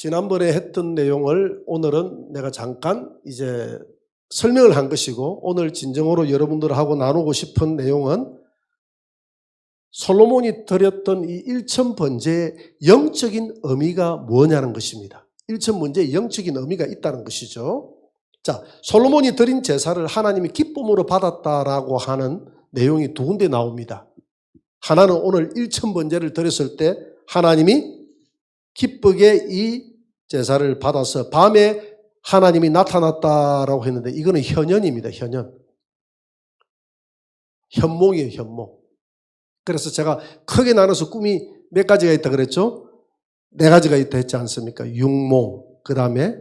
지난번에 했던 내용을 오늘은 내가 잠깐 이제 설명을 한 것이고 오늘 진정으로 여러분들하고 나누고 싶은 내용은 솔로몬이 드렸던 이 일천 번제의 영적인 의미가 뭐냐는 것입니다. 일천 번제의 영적인 의미가 있다는 것이죠. 자, 솔로몬이 드린 제사를 하나님이 기쁨으로 받았다라고 하는 내용이 두 군데 나옵니다. 하나는 오늘 일천 번제를 드렸을 때 하나님이 기쁘게 이 제사를 받아서 밤에 하나님이 나타났다라고 했는데 이거는 현현입니다. 현현. 현몽이에요. 현몽. 그래서 제가 크게 나눠서 꿈이 몇 가지가 있다 그랬죠? 네 가지가 있다 했지 않습니까? 육몽, 그 다음에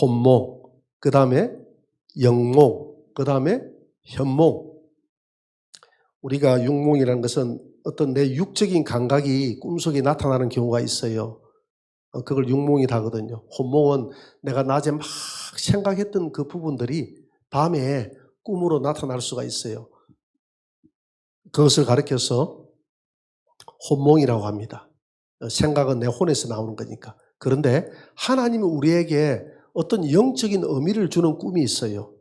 혼몽, 그 다음에 영몽, 그 다음에 현몽. 우리가 육몽이라는 것은 어떤 내 육적인 감각이 꿈속에 나타나는 경우가 있어요. 어, 그걸 육몽이라 하거든요. 혼몽은 내가 낮에 막 생각했던 그 부분들이 밤에 꿈으로 나타날 수가 있어요. 그것을 가리켜서 혼몽이라고 합니다. 어, 생각은 내 혼에서 나오는 거니까. 그런데 하나님은 우리에게 어떤 영적인 의미를 주는 꿈이 있어요.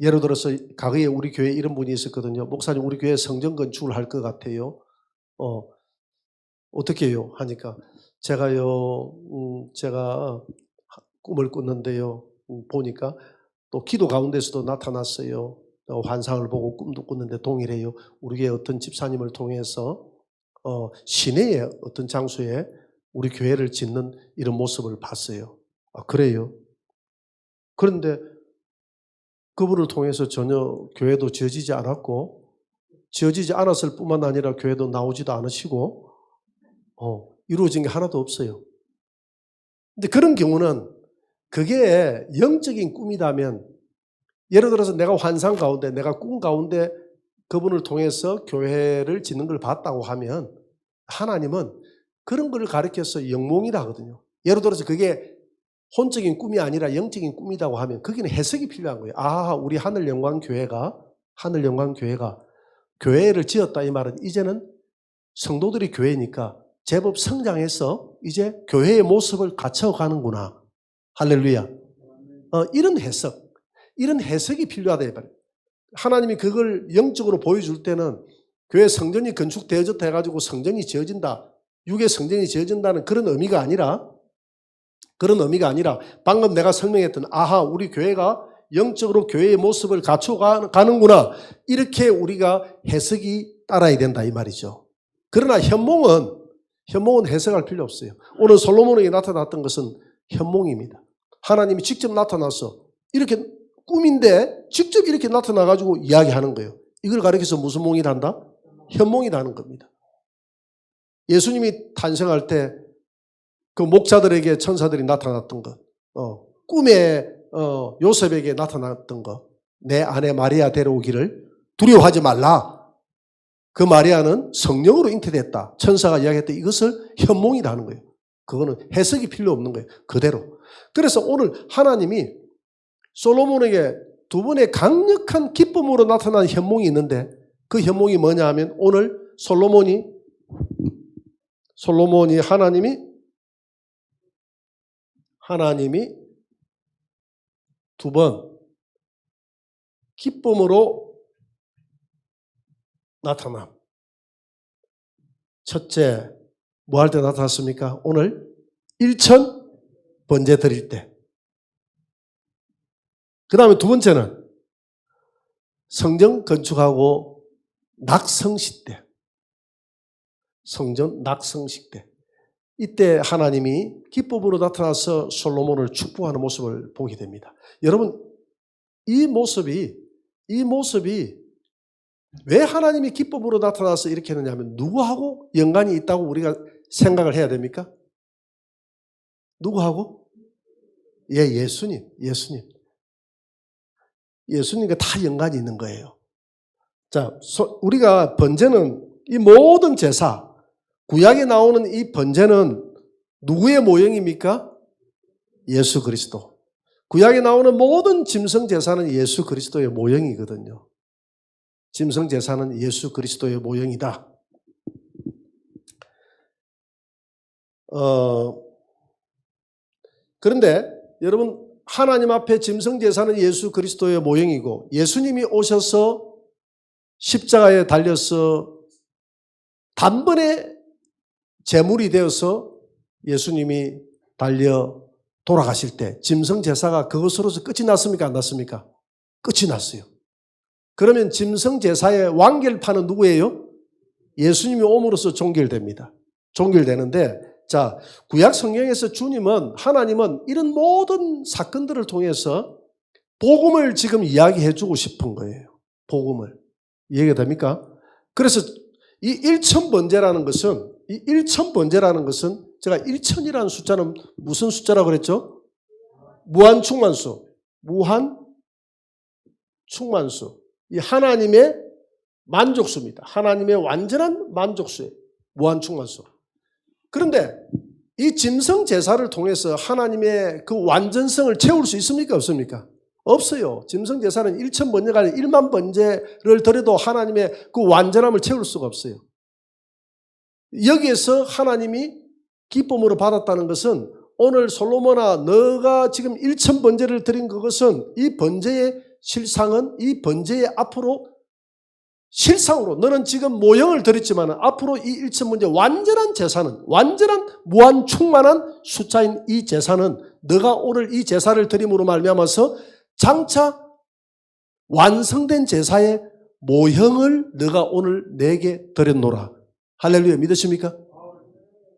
예를 들어서 과거에 우리 교회에 이런 분이 있었거든요. 목사님 우리 교회 성전 건축을 할 것 같아요. 어 어떻게 해요? 하니까 제가요, 음, 제가 꿈을 꿨는데요. 음, 보니까 또 기도 가운데서도 나타났어요. 어, 환상을 보고 꿈도 꿨는데 동일해요. 우리 교회 어떤 집사님을 통해서 어, 시내의 어떤 장소에 우리 교회를 짓는 이런 모습을 봤어요. 아, 그래요? 그런데 그분을 통해서 전혀 교회도 지어지지 않았고, 지어지지 않았을 뿐만 아니라 교회도 나오지도 않으시고, 어, 이루어진 게 하나도 없어요. 근데 그런 경우는 그게 영적인 꿈이라면, 예를 들어서 내가 환상 가운데, 내가 꿈 가운데 그분을 통해서 교회를 짓는 걸 봤다고 하면, 하나님은 그런 걸 가르쳐서 영몽이라 하거든요. 예를 들어서 그게 혼적인 꿈이 아니라 영적인 꿈이라고 하면 거기는 해석이 필요한 거예요. 아, 우리 하늘 영광 교회가 하늘 영광 교회가 교회를 지었다 이 말은 이제는 성도들이 교회니까 제법 성장해서 이제 교회의 모습을 갖춰가는구나. 할렐루야. 어, 이런 해석, 이런 해석이 필요하다 이 말이에요. 하나님이 그걸 영적으로 보여줄 때는 교회 성전이 건축되어졌다 해가지고 성전이 지어진다. 육의 성전이 지어진다는 그런 의미가 아니라 그런 의미가 아니라 방금 내가 설명했던 아하 우리 교회가 영적으로 교회의 모습을 갖춰가는구나 이렇게 우리가 해석이 따라야 된다 이 말이죠. 그러나 현몽은 현몽은 해석할 필요 없어요. 오늘 솔로몬에게 나타났던 것은 현몽입니다. 하나님이 직접 나타나서 이렇게 꿈인데 직접 이렇게 나타나 가지고 이야기하는 거예요. 이걸 가리켜서 무슨 몽이란다? 현몽이라는 겁니다. 예수님이 탄생할 때 그 목자들에게 천사들이 나타났던 것, 어, 꿈에 어, 요셉에게 나타났던 것, 내 아내 마리아 데려오기를 두려워하지 말라. 그 마리아는 성령으로 잉태됐다. 천사가 이야기했던 이것을 현몽이라는 거예요. 그거는 해석이 필요 없는 거예요. 그대로. 그래서 오늘 하나님이 솔로몬에게 두 번의 강력한 기쁨으로 나타난 현몽이 있는데 그 현몽이 뭐냐 하면 오늘 솔로몬이 솔로몬이 하나님이 하나님이 두 번 기쁨으로 나타남. 첫째, 뭐 할 때 나타났습니까? 오늘 일천 번제 드릴 때. 그 다음에 두 번째는 성전 건축하고 낙성식 때. 성전 낙성식 때. 이때 하나님이 기쁨으로 나타나서 솔로몬을 축복하는 모습을 보게 됩니다. 여러분, 이 모습이, 이 모습이 왜 하나님이 기쁨으로 나타나서 이렇게 했느냐면 누구하고 연관이 있다고 우리가 생각을 해야 됩니까? 누구하고? 예, 예수님, 예수님. 예수님과 다 연관이 있는 거예요. 자, 우리가 번제는 이 모든 제사, 구약에 나오는 이 번제는 누구의 모형입니까? 예수 그리스도. 구약에 나오는 모든 짐승 제사는 예수 그리스도의 모형이거든요. 짐승 제사는 예수 그리스도의 모형이다. 어, 그런데 여러분 하나님 앞에 짐승 제사는 예수 그리스도의 모형이고 예수님이 오셔서 십자가에 달려서 단번에 제물이 되어서 예수님이 달려 돌아가실 때 짐승 제사가 그것으로서 끝이 났습니까? 안 났습니까? 끝이 났어요. 그러면 짐승 제사의 완결판은 누구예요? 예수님이 옴으로써 종결됩니다. 종결되는데 자 구약 성경에서 주님은 하나님은 이런 모든 사건들을 통해서 복음을 지금 이야기해 주고 싶은 거예요. 복음을. 이해가 됩니까? 그래서 이 일천 번제라는 것은 이 일천 번제라는 것은 제가 일천이라는 숫자는 무슨 숫자라고 그랬죠? 무한 충만수. 무한 충만수. 이 하나님의 만족수입니다. 하나님의 완전한 만족수예요. 무한 충만수. 그런데 이 짐승 제사를 통해서 하나님의 그 완전성을 채울 수 있습니까? 없습니까? 없어요. 짐승 제사는 1천 번제가 아니라 1만 번제를 드려도 하나님의 그 완전함을 채울 수가 없어요. 여기에서 하나님이 기쁨으로 받았다는 것은 오늘 솔로몬아 너가 지금 1천 번제를 드린 그것은 이 번제의 실상은 이 번제의 앞으로 실상으로 너는 지금 모형을 드렸지만 앞으로 이 1천 번제 완전한 제사는 완전한 무한 충만한 숫자인 이 제사는 너가 오늘 이 제사를 드림으로 말미암아서 장차 완성된 제사의 모형을 너가 오늘 내게 드렸노라. 할렐루야 믿으십니까?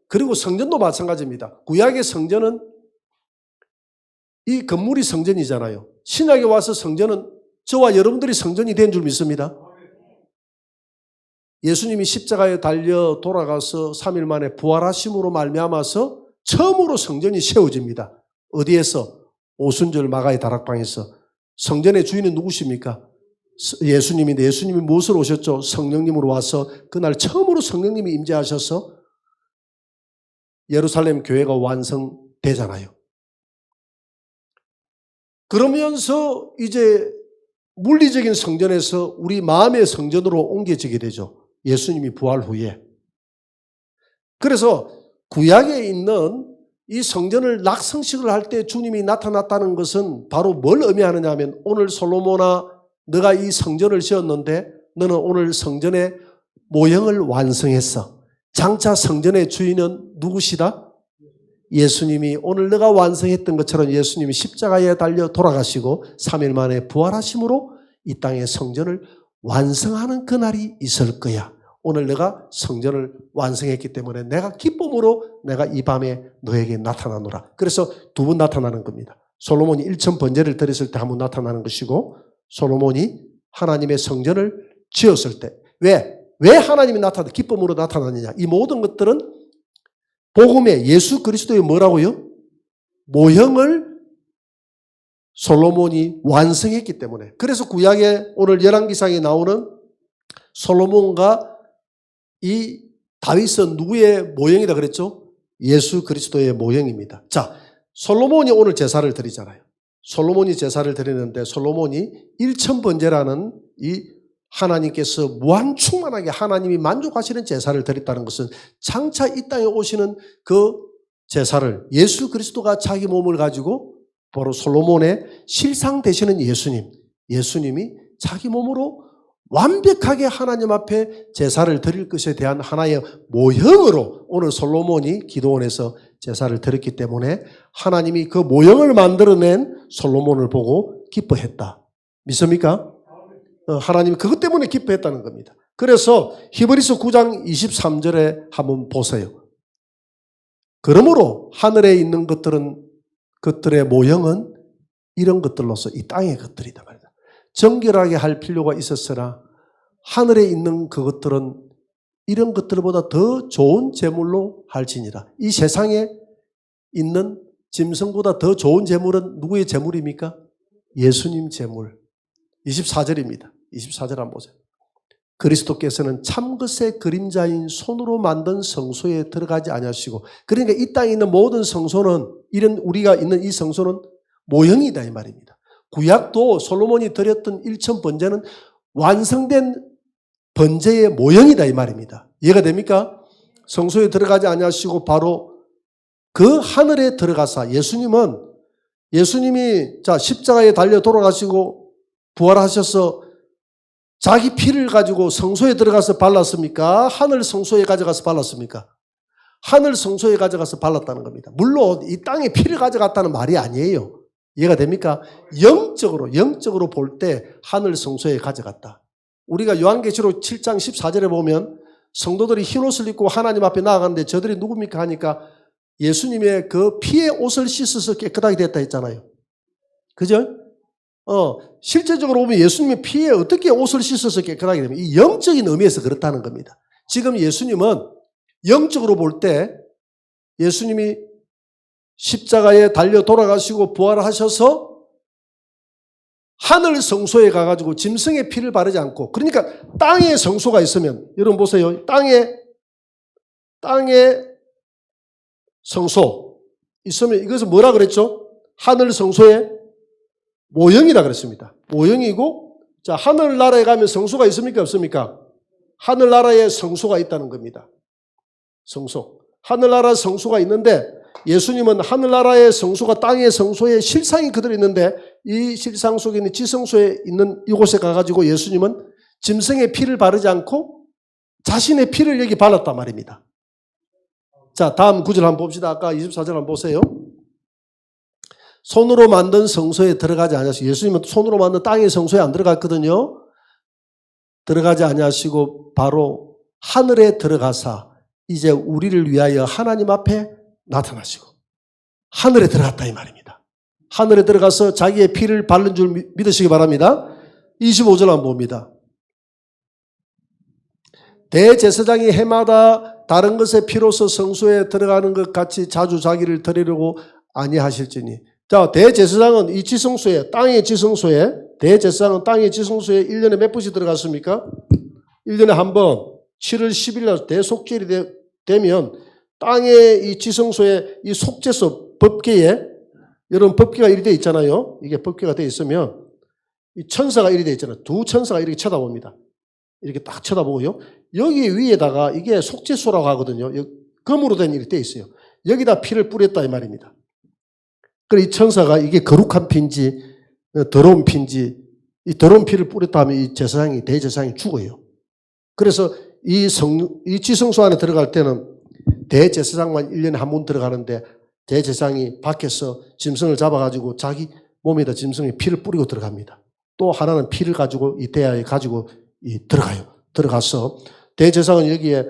그리고 성전도 마찬가지입니다. 구약의 성전은 이 건물이 성전이잖아요. 신약에 와서 성전은 저와 여러분들이 성전이 된 줄 믿습니다. 예수님이 십자가에 달려 돌아가서 3일 만에 부활하심으로 말미암아서 처음으로 성전이 세워집니다. 어디에서? 오순절 마가의 다락방에서. 성전의 주인은 누구십니까? 예수님인데 예수님이 무엇으로 오셨죠? 성령님으로 와서 그날 처음으로 성령님이 임재하셔서 예루살렘 교회가 완성되잖아요. 그러면서 이제 물리적인 성전에서 우리 마음의 성전으로 옮겨지게 되죠. 예수님이 부활 후에. 그래서 구약에 있는 이 성전을 낙성식을 할 때 주님이 나타났다는 것은 바로 뭘 의미하느냐 하면 오늘 솔로몬아 너가 이 성전을 지었는데 너는 오늘 성전의 모형을 완성했어. 장차 성전의 주인은 누구시다? 예수님이 오늘 너가 완성했던 것처럼 예수님이 십자가에 달려 돌아가시고 3일 만에 부활하심으로 이 땅의 성전을 완성하는 그날이 있을 거야. 오늘 내가 성전을 완성했기 때문에 내가 기쁨으로 내가 이 밤에 너에게 나타나노라. 그래서 두 번 나타나는 겁니다. 솔로몬이 1천 번제를 드렸을 때 한 번 나타나는 것이고 솔로몬이 하나님의 성전을 지었을 때 왜? 왜 하나님이 나타나 기쁨으로 나타나느냐? 이 모든 것들은 복음의 예수 그리스도의 뭐라고요? 모형을 솔로몬이 완성했기 때문에 그래서 구약에 오늘 열왕기상에 나오는 솔로몬과 이 다윗은 누구의 모형이다 그랬죠? 예수 그리스도의 모형입니다. 자, 솔로몬이 오늘 제사를 드리잖아요. 솔로몬이 제사를 드리는데 솔로몬이 일천 번제라는 이 하나님께서 무한 충만하게 하나님이 만족하시는 제사를 드렸다는 것은 장차 이 땅에 오시는 그 제사를 예수 그리스도가 자기 몸을 가지고 바로 솔로몬의 실상 되시는 예수님, 예수님이 자기 몸으로 완벽하게 하나님 앞에 제사를 드릴 것에 대한 하나의 모형으로 오늘 솔로몬이 기도원에서 제사를 드렸기 때문에 하나님이 그 모형을 만들어낸 솔로몬을 보고 기뻐했다. 믿습니까? 어, 하나님이 그것 때문에 기뻐했다는 겁니다. 그래서 히브리서 9장 23절에 한번 보세요. 그러므로 하늘에 있는 것들은 것들의 모형은 이런 것들로서 이 땅의 것들이다 말이다. 정결하게 할 필요가 있었으나 하늘에 있는 그것들은 이런 것들보다 더 좋은 제물로 할지니라. 이 세상에 있는 짐승보다 더 좋은 제물은 누구의 제물입니까? 예수님 제물. 24절입니다. 24절 한번 보세요. 그리스도께서는 참것의 그림자인 손으로 만든 성소에 들어가지 아니하시고 그러니까 이 땅에 있는 모든 성소는 이런 우리가 있는 이 성소는 모형이다 이 말입니다. 구약도 솔로몬이 드렸던 일천 번제는 완성된 번제의 모형이다 이 말입니다. 이해가 됩니까? 성소에 들어가지 아니하시고 바로 그 하늘에 들어가사 예수님은 예수님이 자 십자가에 달려 돌아가시고 부활하셔서 자기 피를 가지고 성소에 들어가서 발랐습니까? 하늘 성소에 가져가서 발랐습니까? 하늘 성소에 가져가서 발랐다는 겁니다. 물론 이 땅에 피를 가져갔다는 말이 아니에요. 이해가 됩니까? 영적으로 영적으로 볼 때 하늘 성소에 가져갔다. 우리가 요한계시록 7장 14절에 보면 성도들이 흰 옷을 입고 하나님 앞에 나아가는데 저들이 누굽니까 하니까 예수님의 그 피의 옷을 씻어서 깨끗하게 됐다 했잖아요. 그죠? 어, 실제적으로 보면 예수님의 피에 어떻게 옷을 씻어서 깨끗하게 되면 이 영적인 의미에서 그렇다는 겁니다. 지금 예수님은 영적으로 볼 때 예수님이 십자가에 달려 돌아가시고 부활하셔서 하늘 성소에 가가지고 짐승의 피를 바르지 않고 그러니까 땅에 성소가 있으면 여러분 보세요. 땅에 땅에 성소 있으면 이것은 뭐라 그랬죠? 하늘 성소의 모형이라 그랬습니다. 모형이고 자 하늘 나라에 가면 성소가 있습니까 없습니까? 하늘 나라에 성소가 있다는 겁니다. 성소. 하늘 나라 성소가 있는데 예수님은 하늘나라의 성소가 땅의 성소에 실상이 그대로 있는데 이 실상 속에 있는 지성소에 있는 이곳에 가가지고 예수님은 짐승의 피를 바르지 않고 자신의 피를 여기 발랐단 말입니다. 자, 다음 구절 한번 봅시다. 아까 24절 한번 보세요. 손으로 만든 성소에 들어가지 아니하시고 예수님은 손으로 만든 땅의 성소에 안 들어갔거든요. 들어가지 아니하시고 바로 하늘에 들어가사 이제 우리를 위하여 하나님 앞에 나타나시고 하늘에 들어갔다 이 말입니다. 하늘에 들어가서 자기의 피를 바른 줄 믿- 믿으시기 바랍니다. 25절 한번 봅니다. 대제사장이 해마다 다른 것의 피로서 성소에 들어가는 것 같이 자주 자기를 드리려고 아니하실지니. 자, 대제사장은 이 지성소에, 땅의 지성소에, 대제사장은 땅의 지성소에 1년에 몇 번씩 들어갔습니까? 1년에 한 번, 7월 10일 날 대속절이 되, 되면 땅의 이 지성소에 이 속죄소 법계에 여러분 법계가 이리 돼 있잖아요. 이게 법계가 돼 있으면 이 천사가 이리 돼 있잖아요. 두 천사가 이렇게 쳐다봅니다. 이렇게 딱 쳐다보고요. 여기 위에다가 이게 속죄소라고 하거든요. 여- 금으로 된 일이 돼 있어요. 여기다 피를 뿌렸다 이 말입니다. 그래 이 천사가 이게 거룩한 피인지 어, 더러운 피인지 이 더러운 피를 뿌렸다 하면 이 제사장이 대제사장이 죽어요. 그래서 이 성, 이 지성소 안에 들어갈 때는 대제사장만 1년에 한 번 들어가는데 대제사장이 밖에서 짐승을 잡아가지고 자기 몸에다 짐승의 피를 뿌리고 들어갑니다. 또 하나는 피를 가지고 이 대야에 가지고 이 들어가요. 들어가서 대제사장은 여기에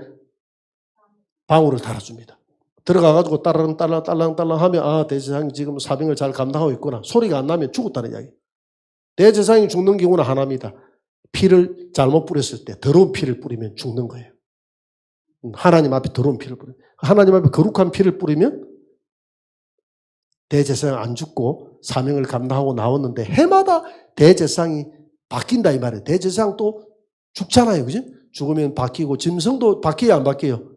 방울을 달아줍니다. 들어가가지고 따랑 따랑 따랑 따랑 하면 아 대제사장이 지금 사병을 잘 감당하고 있구나. 소리가 안 나면 죽었다는 이야기. 대제사장이 죽는 경우는 하나입니다. 피를 잘못 뿌렸을 때 더러운 피를 뿌리면 죽는 거예요. 음, 하나님 앞에 더러운 피를 뿌리 하나님 앞에 거룩한 피를 뿌리면 대제사장 안 죽고 사명을 감당하고 나왔는데 해마다 대제사장이 바뀐다 이 말이에요. 대제사장 또 죽잖아요. 그죠? 죽으면 바뀌고 짐승도 바뀌어요 안 바뀌어요?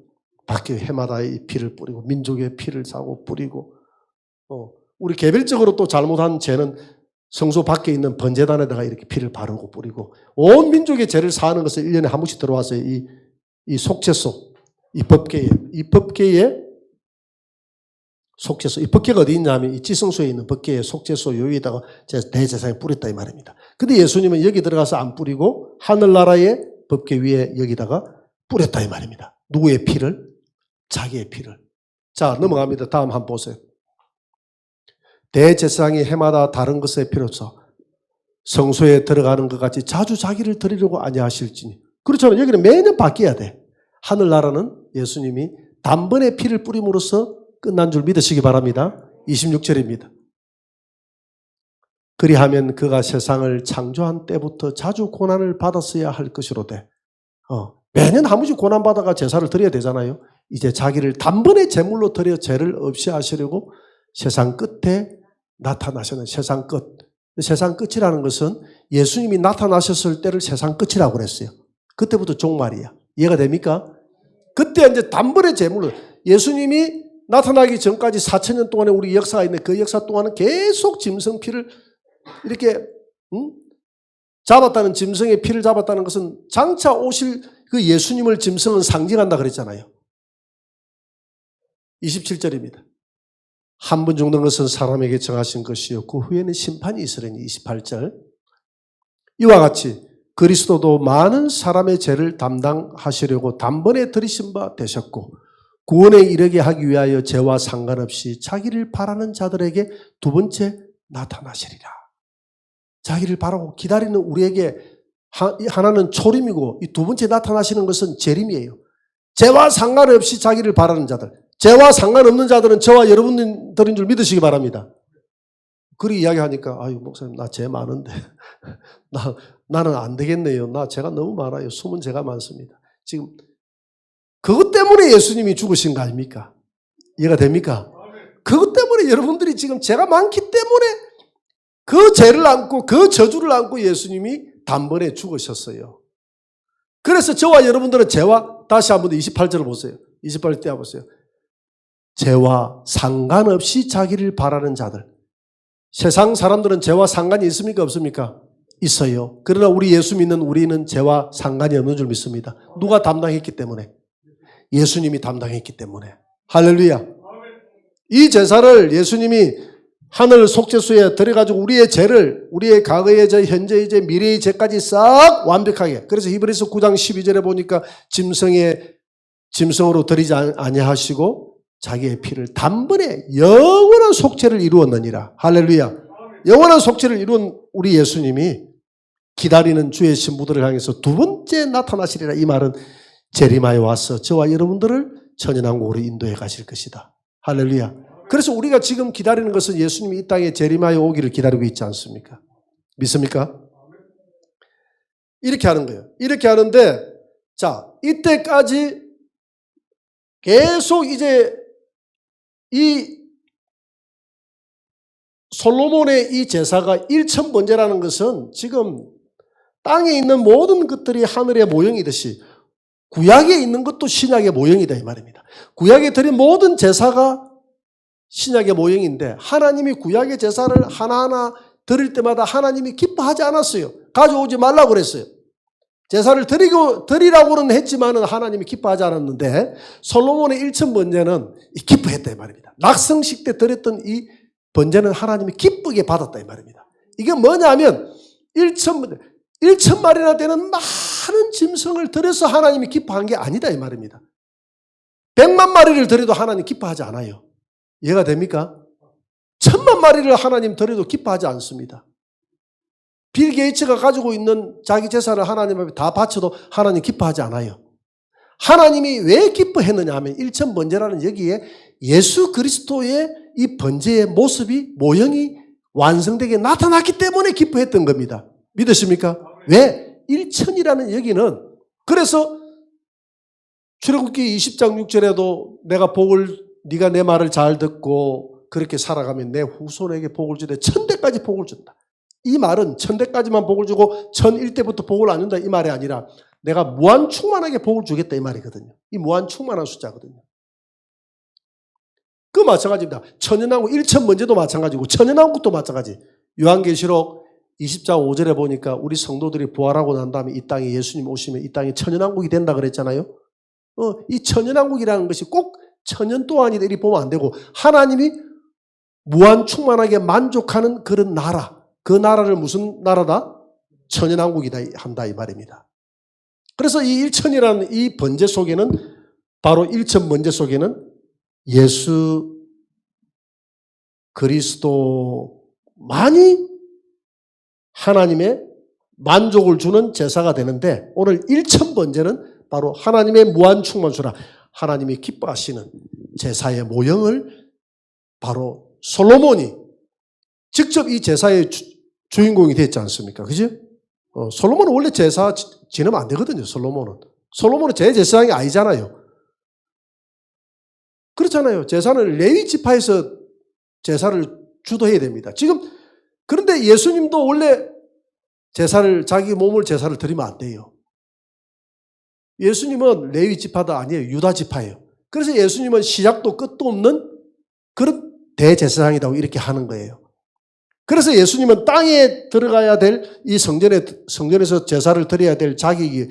바뀌어요. 해마다 이 피를 뿌리고 민족의 피를 사고 뿌리고 어, 우리 개별적으로 또 잘못한 죄는 성소 밖에 있는 번제단에다가 이렇게 피를 바르고 뿌리고 온 민족의 죄를 사하는 것을 1년에 한 번씩 들어와서 이, 이 속죄소, 이 법계에, 이 법계에 속죄소, 이 법계가 어디 있냐면 이 지성소에 있는 법계의 속죄소 여기다가 제 대제사장이 뿌렸다 이 말입니다. 근데 예수님은 여기 들어가서 안 뿌리고 하늘나라의 법계 위에 여기다가 뿌렸다 이 말입니다. 누구의 피를? 자기의 피를. 자, 넘어갑니다. 다음 한번 보세요. 대제사장이 해마다 다른 것에 필요서 성소에 들어가는 것 같이 자주 자기를 드리려고 아니하실지니. 그렇잖아요. 여기는 매년 바뀌어야 돼. 하늘나라는 예수님이 단번에 피를 뿌림으로써 끝난 줄 믿으시기 바랍니다. 26절입니다. 그리하면 그가 세상을 창조한 때부터 자주 고난을 받았어야 할 것이로되 어, 매년 한 번씩 고난받아가 제사를 드려야 되잖아요. 이제 자기를 단번에 제물로 드려 죄를 없이 하시려고 세상 끝에 나타나셨는 세상 끝. 세상 끝이라는 것은 예수님이 나타나셨을 때를 세상 끝이라고 그랬어요. 그때부터 종말이야. 이해가 됩니까? 그때 이제 단번에 제물로 예수님이 나타나기 전까지 4천 년 동안의 우리 역사가 있는데 그 역사 동안은 계속 짐승 피를 이렇게 응? 잡았다는 짐승의 피를 잡았다는 것은 장차 오실 그 예수님을 짐승은 상징한다 그랬잖아요. 27절입니다. 한 번 죽는 것은 사람에게 정하신 것이요 그 후에는 심판이 있으려니 28절 이와 같이 그리스도도 많은 사람의 죄를 담당하시려고 단번에 들이신 바 되셨고 구원에 이르게 하기 위하여 죄와 상관없이 자기를 바라는 자들에게 두 번째 나타나시리라. 자기를 바라고 기다리는 우리에게 하나는 초림이고 이 두 번째 나타나시는 것은 재림이에요. 죄와 상관없이 자기를 바라는 자들. 죄와 상관없는 자들은 저와 여러분들인 줄 믿으시기 바랍니다. 그리 이야기하니까 아유 목사님 나 죄 많은데 나 나는 안 되겠네요. 나 죄가 너무 많아요. 숨은 죄가 많습니다. 지금 그것 때문에 예수님이 죽으신 거 아닙니까? 이해가 됩니까? 그것 때문에 여러분들이 지금 죄가 많기 때문에 그 죄를 안고 그 저주를 안고 예수님이 단번에 죽으셨어요. 그래서 저와 여러분들은 죄와 다시 한번 28절을 보세요. 28절 때 보세요. 죄와 상관없이 자기를 바라는 자들. 세상 사람들은 죄와 상관이 있습니까? 없습니까? 있어요. 그러나 우리 예수 믿는 우리는 죄와 상관이 없는 줄 믿습니다. 누가 담당했기 때문에? 예수님이 담당했기 때문에. 할렐루야. 이 제사를 예수님이 하늘 속죄소에 들어가지고 우리의 죄를 우리의 과거의 죄, 현재의 죄, 미래의 죄까지 싹 완벽하게. 그래서 히브리서 9장 12절에 보니까 짐승의 짐승으로 드리지 아- 아니하시고 자기의 피를 단번에 영원한 속죄를 이루었느니라. 할렐루야. 영원한 속죄를 이룬 우리 예수님이 기다리는 주의 신부들을 향해서 두 번째 나타나시리라. 이 말은 재림하여 와서 저와 여러분들을 천연왕국으로 인도해 가실 것이다. 할렐루야. 그래서 우리가 지금 기다리는 것은 예수님이 이 땅에 재림하여 오기를 기다리고 있지 않습니까? 믿습니까? 이렇게 하는 거예요. 이렇게 하는데, 자, 이때까지 계속 이제 이 솔로몬의 이 제사가 일천번제라는 것은 지금 땅에 있는 모든 것들이 하늘의 모형이듯이 구약에 있는 것도 신약의 모형이다 이 말입니다. 구약에 드린 모든 제사가 신약의 모형인데 하나님이 구약의 제사를 하나하나 드릴 때마다 하나님이 기뻐하지 않았어요. 가져오지 말라고 그랬어요. 제사를 드리고 드리라고는 했지만은 하나님이 기뻐하지 않았는데 솔로몬의 일천 번제는 기뻐했다 이 말입니다. 낙성식 때 드렸던 이 번제는 하나님이 기쁘게 받았다 이 말입니다. 이게 뭐냐면 일천 번제 일천 마리나 되는 많은 짐승을 드려서 하나님이 기뻐한 게 아니다 이 말입니다. 백만 마리를 드려도 하나님 기뻐하지 않아요. 이해가 됩니까? 천만 마리를 하나님 드려도 기뻐하지 않습니다. 빌 게이츠가 가지고 있는 자기 재산을 하나님 앞에 다 바쳐도 하나님 기뻐하지 않아요. 하나님이 왜 기뻐했느냐 하면 일천 번제라는 여기에 예수 그리스도의 이 번제의 모습이 모형이 완성되게 나타났기 때문에 기뻐했던 겁니다. 믿으십니까? 왜? 일천이라는 여기는 그래서 출애굽기 20장 6절에도 내가 복을 네가 내 말을 잘 듣고 그렇게 살아가면 내 후손에게 복을 주되 천대까지 복을 준다. 이 말은 천대까지만 복을 주고 천일대부터 복을 안 준다 이 말이 아니라 내가 무한 충만하게 복을 주겠다 이 말이거든요. 이 무한 충만한 숫자거든요. 그 마찬가지입니다. 천연왕국 일천 번제도 마찬가지고 천연왕국도 마찬가지. 요한계시록 20장 5절에 보니까 우리 성도들이 부활하고 난 다음에 이 땅에 예수님 오시면 이 땅이 천연왕국이 된다 그랬잖아요. 어, 이 천연왕국이라는 것이 꼭 천연 동안이 이리 보면 안 되고 하나님이 무한 충만하게 만족하는 그런 나라. 그 나라를 무슨 나라다? 천연왕국이다 한다 이 말입니다. 그래서 이 일천이라는 이 번제 속에는 바로 일천 번제 속에는 예수 그리스도만이 하나님의 만족을 주는 제사가 되는데 오늘 일천 번제는 바로 하나님의 무한 충만수라 하나님이 기뻐하시는 제사의 모형을 바로 솔로몬이 직접 이 제사의 주, 주인공이 됐지 않습니까? 그죠? 어, 솔로몬은 원래 제사 지- 지내면 안 되거든요, 솔로몬은. 솔로몬은 제 제사장이 아니잖아요. 그렇잖아요. 제사는 레위 지파에서 제사를 주도해야 됩니다. 지금 그런데 예수님도 원래 제사를 자기 몸을 제사를 드리면 안 돼요. 예수님은 레위 지파도 아니에요. 유다 지파예요. 그래서 예수님은 시작도 끝도 없는 그런 대제사장이라고 이렇게 하는 거예요. 그래서 예수님은 땅에 들어가야 될 이 성전에 성전에서 제사를 드려야 될 자격이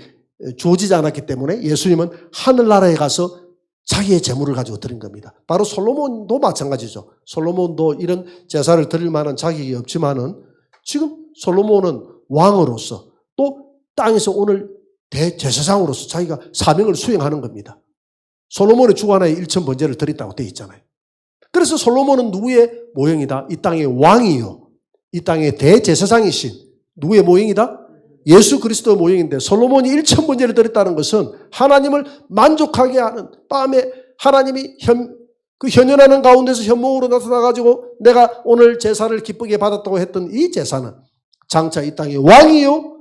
주어지지 않았기 때문에 예수님은 하늘나라에 가서 자기의 재물을 가지고 드린 겁니다. 바로 솔로몬도 마찬가지죠. 솔로몬도 이런 제사를 드릴 만한 자격이 없지만은 지금 솔로몬은 왕으로서 또 땅에서 오늘 대제사장으로서 자기가 사명을 수행하는 겁니다. 솔로몬의 주관하에 일천 번제를 드렸다고 되어 있잖아요. 그래서 솔로몬은 누구의 모형이다? 이 땅의 왕이요. 이 땅의 대제사장이신 누구의 모형이다? 예수 그리스도의 모형인데 솔로몬이 일천 번제를 드렸다는 것은 하나님을 만족하게 하는 밤에 하나님이 현, 그 현현하는 가운데서 현몽으로 나타나가지고 내가 오늘 제사를 기쁘게 받았다고 했던 이 제사는 장차 이 땅의 왕이요.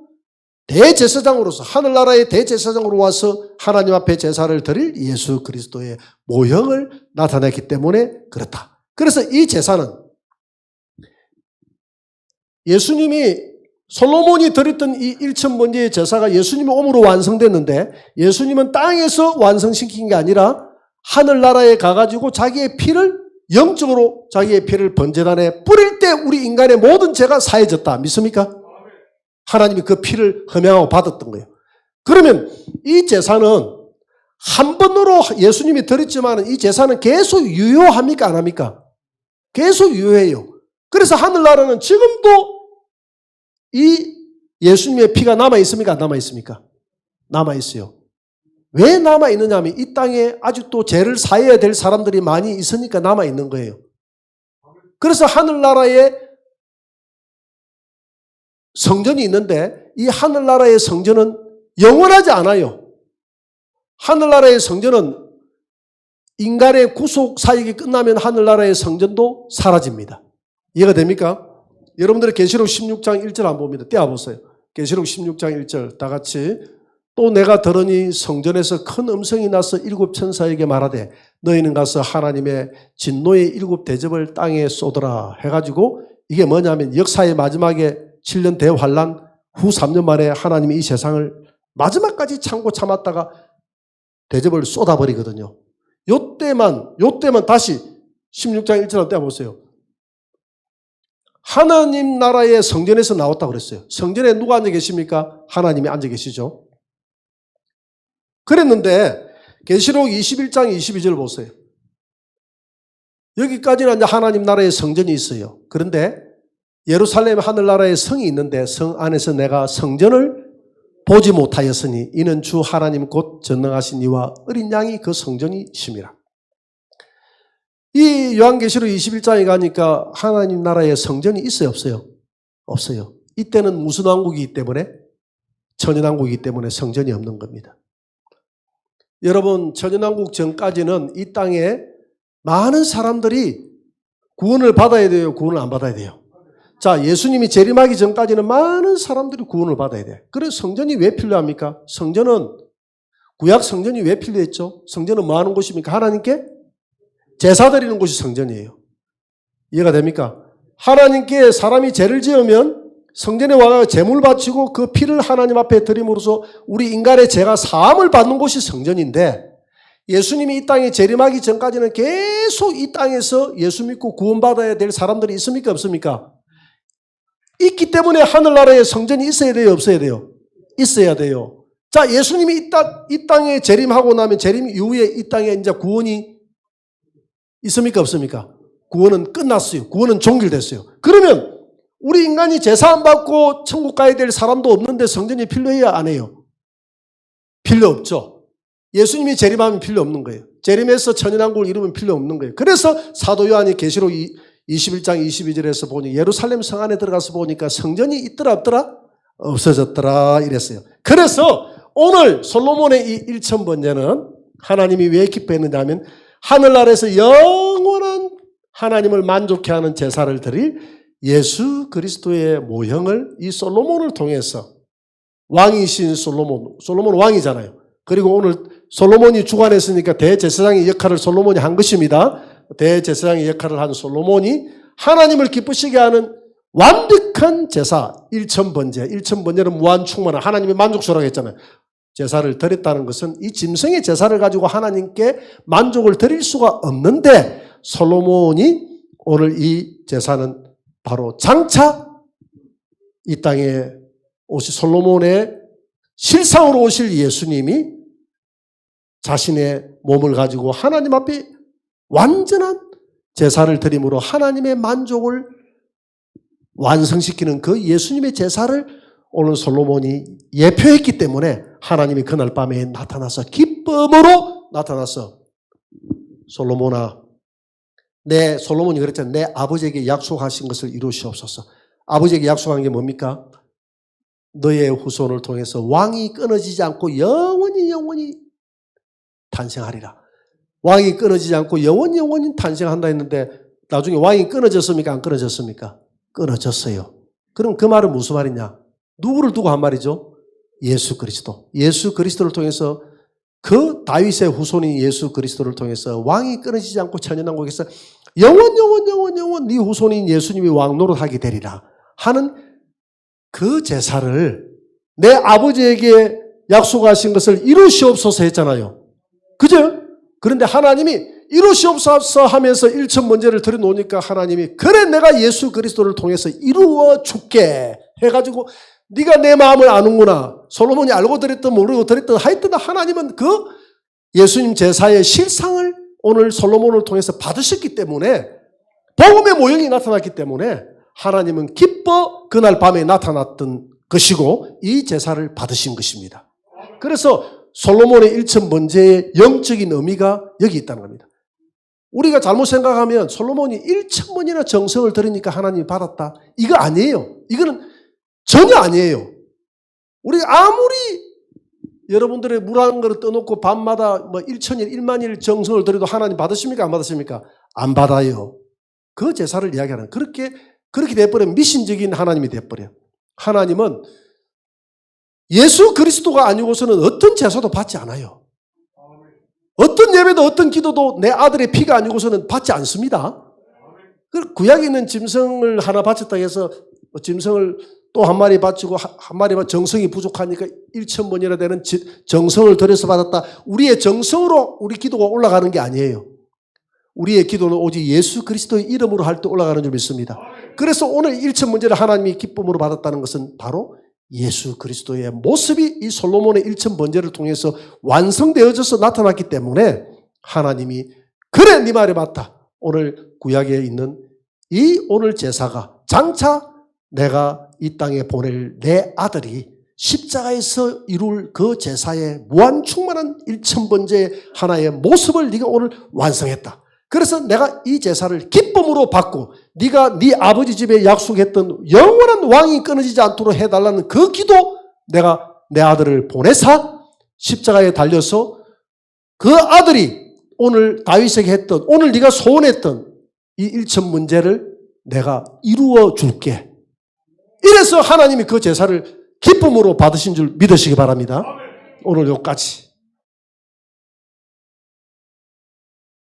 대제사장으로서 하늘나라의 대제사장으로 와서 하나님 앞에 제사를 드릴 예수 그리스도의 모형을 나타냈기 때문에 그렇다. 그래서 이 제사는 예수님이 솔로몬이 드렸던 이 일천 번제의 제사가 예수님의 오므로 완성됐는데 예수님은 땅에서 완성시킨 게 아니라 하늘나라에 가가지고 자기의 피를 영적으로 자기의 피를 번제단에 뿌릴 때 우리 인간의 모든 죄가 사해졌다. 믿습니까? 하나님이 그 피를 흠양하고 받았던 거예요. 그러면 이 제사는 한 번으로 예수님이 드렸지만 이 제사는 계속 유효합니까? 안 합니까? 계속 유효해요. 그래서 하늘나라는 지금도 이 예수님의 피가 남아 있습니까? 안 남아 있습니까? 남아 있어요. 왜 남아 있느냐 하면 이 땅에 아직도 죄를 사해야 될 사람들이 많이 있으니까 남아 있는 거예요. 그래서 하늘나라에 성전이 있는데 이 하늘나라의 성전은 영원하지 않아요. 하늘나라의 성전은 인간의 구속 사역이 끝나면 하늘나라의 성전도 사라집니다. 이해가 됩니까? 여러분들의 계시록 16장 1절 한번 봅니다. 떼어 보세요. 계시록 16장 1절 다 같이 또 내가 들으니 성전에서 큰 음성이 나서 일곱 천사에게 말하되 너희는 가서 하나님의 진노의 일곱 대접을 땅에 쏟으라 해가지고 이게 뭐냐면 역사의 마지막에 7년 대환란 후 3년 만에 하나님이 이 세상을 마지막까지 참고 참았다가 대접을 쏟아버리거든요. 요때만 요때만 다시 16장 1절 때 보세요. 하나님 나라의 성전에서 나왔다고 그랬어요. 성전에 누가 앉아 계십니까? 하나님이 앉아 계시죠. 그랬는데 계시록 21장 22절 보세요. 여기까지는 이제 하나님 나라의 성전이 있어요. 그런데 예루살렘 하늘나라의 성이 있는데 성 안에서 내가 성전을 보지 못하였으니 이는 주 하나님 곧 전능하신 이와 어린 양이 그 성전이심이라. 이 요한계시록 21장에 가니까 하나님 나라의 성전이 있어요, 없어요? 없어요. 이때는 무슨 왕국이기 때문에? 천연왕국이기 때문에 성전이 없는 겁니다. 여러분, 천연왕국 전까지는 이 땅에 많은 사람들이 구원을 받아야 돼요, 구원을 안 받아야 돼요? 자, 예수님이 재림하기 전까지는 많은 사람들이 구원을 받아야 돼. 그래서 성전이 왜 필요합니까? 성전은, 구약 성전이 왜 필요했죠? 성전은 뭐 하는 곳입니까? 하나님께 제사 드리는 곳이 성전이에요. 이해가 됩니까? 하나님께 사람이 죄를 지으면 성전에 와서 제물 바치고 그 피를 하나님 앞에 드림으로써 우리 인간의 죄가 사함을 받는 곳이 성전인데 예수님이 이 땅에 재림하기 전까지는 계속 이 땅에서 예수 믿고 구원받아야 될 사람들이 있습니까? 없습니까? 있기 때문에 하늘나라에 성전이 있어야 돼요? 없어야 돼요? 있어야 돼요. 자, 예수님이 이, 땅, 이 땅에 재림하고 나면 재림 이후에 이 땅에 이제 구원이 있습니까? 없습니까? 구원은 끝났어요. 구원은 종결됐어요. 그러면 우리 인간이 제사 안 받고 천국 가야 될 사람도 없는데 성전이 필요해야 안 해요? 필요 없죠. 예수님이 재림하면 필요 없는 거예요. 재림해서 천연왕국을 이루면 필요 없는 거예요. 그래서 사도 요한이 계시록 21장 22절에서 보니 예루살렘 성 안에 들어가서 보니까 성전이 있더라 없더라? 없어졌더라 이랬어요. 그래서 오늘 솔로몬의 이 1천 번제는 하나님이 왜 기뻐했느냐 하면 하늘나라에서 영원한 하나님을 만족해 하는 제사를 드릴 예수 그리스도의 모형을 이 솔로몬을 통해서 왕이신 솔로몬, 솔로몬 왕이잖아요. 그리고 오늘 솔로몬이 주관했으니까 대제사장의 역할을 솔로몬이 한 것입니다. 대제사장의 역할을 한 솔로몬이 하나님을 기쁘시게 하는 완벽한 제사, 일천번제, 일천번제는 무한 충만한 하나님의 만족스러워 했잖아요. 제사를 드렸다는 것은 이 짐승의 제사를 가지고 하나님께 만족을 드릴 수가 없는데 솔로몬이 오늘 이 제사는 바로 장차 이 땅에 오실 솔로몬의 실상으로 오실 예수님이 자신의 몸을 가지고 하나님 앞에 완전한 제사를 드림으로 하나님의 만족을 완성시키는 그 예수님의 제사를 오늘 솔로몬이 예표했기 때문에 하나님이 그날 밤에 나타나서 기쁨으로 나타나서 솔로몬아 내 솔로몬이 그랬잖아요. 내 아버지에게 약속하신 것을 이루시옵소서. 아버지에게 약속한 게 뭡니까? 너의 후손을 통해서 왕이 끊어지지 않고 영원히 영원히 탄생하리라. 왕이 끊어지지 않고 영원히 영원히 탄생한다 했는데 나중에 왕이 끊어졌습니까? 안 끊어졌습니까? 끊어졌어요. 그럼 그 말은 무슨 말이냐? 누구를 두고 한 말이죠? 예수 그리스도. 예수 그리스도를 통해서 그 다윗의 후손인 예수 그리스도를 통해서 왕이 끊어지지 않고 천연왕국에서 영원 영원 영원 영원 네 후손인 예수님이 왕 노릇하게 되리라 하는 그 제사를 내 아버지에게 약속하신 것을 이루시옵소서 했잖아요. 그죠? 그런데 하나님이 이루시옵소서 하면서 일천 번제를 드려놓으니까 하나님이 그래 내가 예수 그리스도를 통해서 이루어 줄게 해가지고 네가 내 마음을 아는구나. 솔로몬이 알고 드렸든 모르고 드렸든 하여튼 하나님은 그 예수님 제사의 실상을 오늘 솔로몬을 통해서 받으셨기 때문에 복음의 모형이 나타났기 때문에 하나님은 기뻐 그날 밤에 나타났던 것이고 이 제사를 받으신 것입니다. 그래서 솔로몬의 일천 번제의 영적인 의미가 여기 있다는 겁니다. 우리가 잘못 생각하면 솔로몬이 일천 번이나 정성을 들으니까 하나님이 받았다. 이거 아니에요. 이거는 전혀 아니에요. 우리가 아무리 여러분들의 물한 그릇 떠놓고 밤마다 뭐 1천일, 1만일 정성을 들여도 하나님 받으십니까? 안 받으십니까? 안 받아요. 그 제사를 이야기하는 그렇게 그렇게 돼버리면 미신적인 하나님이 돼버려요. 하나님은 예수 그리스도가 아니고서는 어떤 제사도 받지 않아요. 어떤 예배도 어떤 기도도 내 아들의 피가 아니고서는 받지 않습니다. 그 구약에 있는 짐승을 하나 바쳤다 해서 뭐 짐승을 또 한 마리 바치고 한- 한 마리만 정성이 부족하니까 1천 번이나 되는 지- 정성을 들여서 받았다. 우리의 정성으로 우리 기도가 올라가는 게 아니에요. 우리의 기도는 오직 예수 그리스도의 이름으로 할 때 올라가는 줄 믿습니다. 그래서 오늘 1천 번제를 하나님이 기쁨으로 받았다는 것은 바로 예수 그리스도의 모습이 이 솔로몬의 1천 번제를 통해서 완성되어져서 나타났기 때문에 하나님이 그래 네 말이 맞다. 오늘 구약에 있는 이 오늘 제사가 장차 내가 이 땅에 보낼 내 아들이 십자가에서 이룰 그 제사의 무한 충만한 일천 번째 하나의 모습을 네가 오늘 완성했다. 그래서 내가 이 제사를 기쁨으로 받고 네가 네 아버지 집에 약속했던 영원한 왕이 끊어지지 않도록 해달라는 그 기도 내가 내 아들을 보내사 십자가에 달려서 그 아들이 오늘 다윗에게 했던 오늘 네가 소원했던 이 일천 문제를 내가 이루어 줄게. 이래서 하나님이 그 제사를 기쁨으로 받으신 줄 믿으시기 바랍니다. 오늘 여기까지.